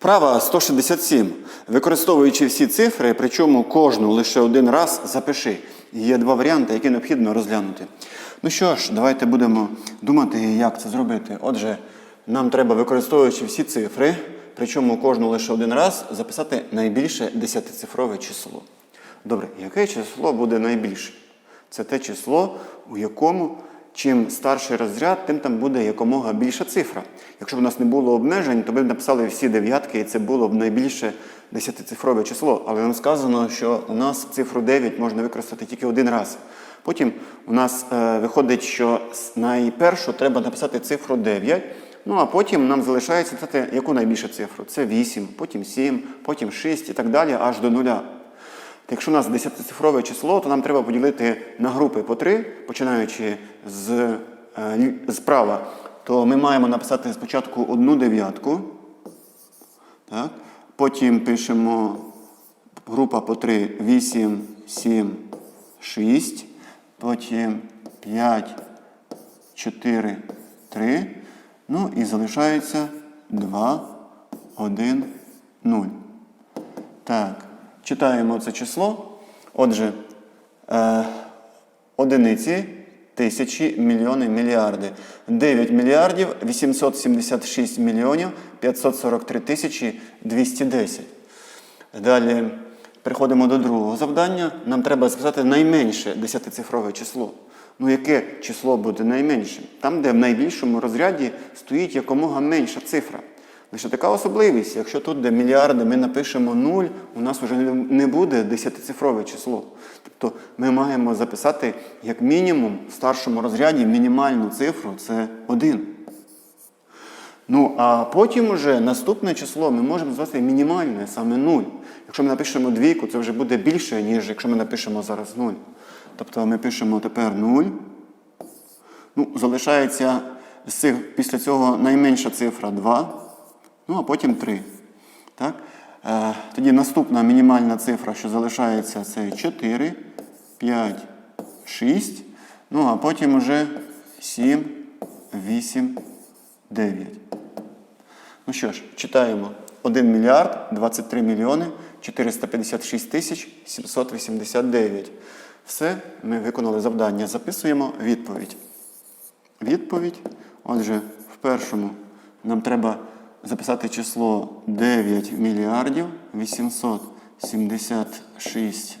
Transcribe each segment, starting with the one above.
Вправа 167. Використовуючи всі цифри, причому кожну лише один раз запиши. Є два варіанти, які необхідно розглянути. Ну що ж, давайте будемо думати, як це зробити. Отже, нам треба, використовуючи всі цифри, причому кожну лише один раз, записати найбільше десятицифрове число. Добре, яке число буде найбільше? Це те число, у якому чим старший розряд, тим там буде якомога більша цифра. Якщо б у нас не було обмежень, то ми б написали всі дев'ятки, і це було б найбільше десятицифрове число. Але нам сказано, що у нас цифру 9 можна використати тільки один раз. Потім у нас е, виходить, що найпершу треба написати цифру 9. Ну а потім нам залишається яку найбільшу цифру. Це 8, потім 7, потім 6 і так далі, аж до нуля. Якщо у нас десятицифрове число, то нам треба поділити на групи по 3, починаючи з, е, справа, то ми маємо написати спочатку одну дев'ятку. Так? Потім пишемо група по 3, 8, 7, 6. Потім 5, 4, 3. Ну і залишається 2, 1, 0. Так, читаємо це число. Отже, е, одиниці, тисячі, мільйони, мільярди. 9 мільярдів 876 мільйонів 543 тисячі 210. Далі переходимо до другого завдання. Нам треба сказати найменше десятицифрове число. Ну, яке число буде найменшим? Там, де в найбільшому розряді стоїть якомога менша цифра. Лише така особливість, якщо тут, де мільярди, ми напишемо 0, у нас вже не- буде десятицифрове число. Тобто ми маємо записати як мінімум в старшому розряді мінімальну цифру це 1. Ну, а потім уже наступне число ми можемо звати мінімальне, саме 0. Якщо ми напишемо двійку, це вже буде більше, ніж якщо ми напишемо зараз 0. Тобто ми пишемо тепер 0. Ну, залишається з цих, після цього найменша цифра 2, ну а потім 3. Так? Е, тоді наступна мінімальна цифра, що залишається, це 4, 5, 6. Ну а потім уже 7, 8, 9. Ну що ж, читаємо 1 мільярд 23 мільйони 456 тисяч 789. Все, ми виконали завдання. Записуємо відповідь. Відповідь. Отже, в першому нам треба записати число 9 мільярдів 876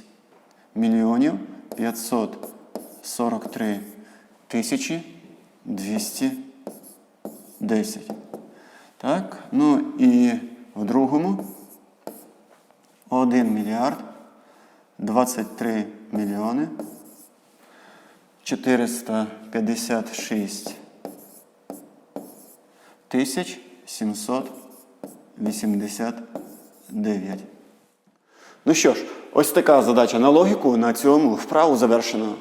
мільйонів 543 тисячі 210. Так, ну і в другому 1 мільярд 23 мільйони 456 тисяч 789. Ну що ж, ось така задача на логіку. На цьому вправу завершено.